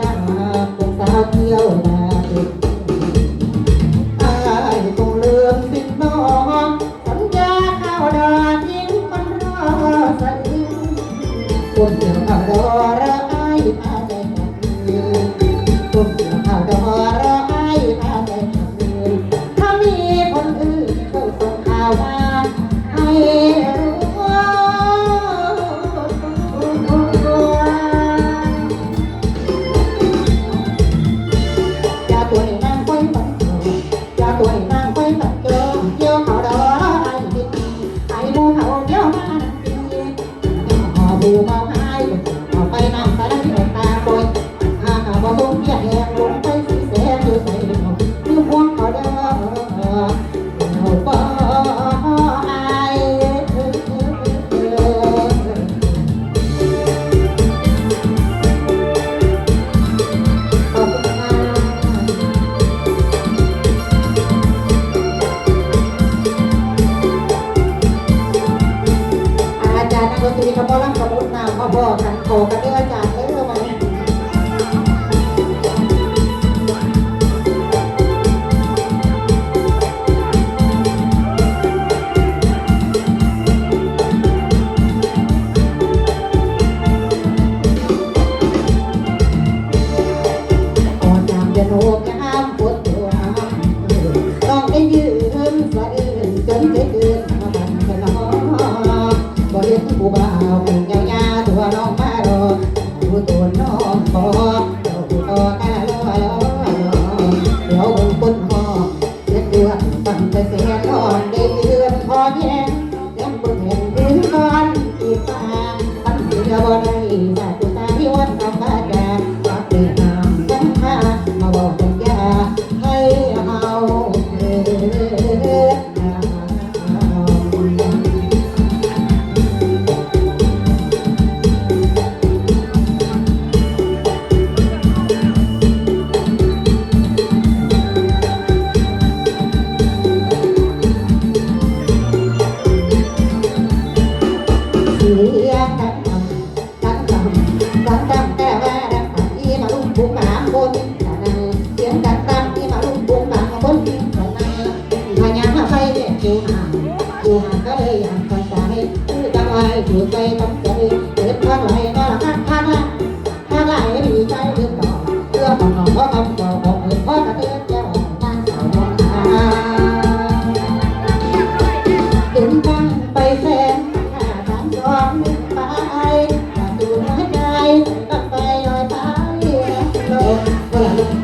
ตาเป็นตาเที่ยวนาดตายต้งเลื่อมติดน้องสัญญาขาวดาทิ้งมันรอสันคนเดียวเาดระไอพาใจหักเงินคนเดียวเาดระไอพาใจหักเงินถ้ามีคนอื่นก็ต้งข่าวมาใดนตรีคำว่ารักคำลุกนามมาบอกกันโขกันเด้ออาจารย์เด้อมาเนี่ยโนกัน ตัวน้องมาลองดูตัวน้องพอเจ้าตัวกาอลอเดี๋วบนปนหอเดือดเดือตั้งแต่เสียนอนเดือนพอแย่ ถือใจตั้งใจเจ็บข้าหน่อยน่ารักข้าหน้าข้าไหลดีใจเรื่องต่อเรื่องของน้องพ่อำต่อขอกเพื่อพ่อกระเตือนเจ้าบ้านสาวน้องอาถึงตั้งไปแสนหาทางย้อมไปปรดตูหัวใจตั้งไปลอยไปาลง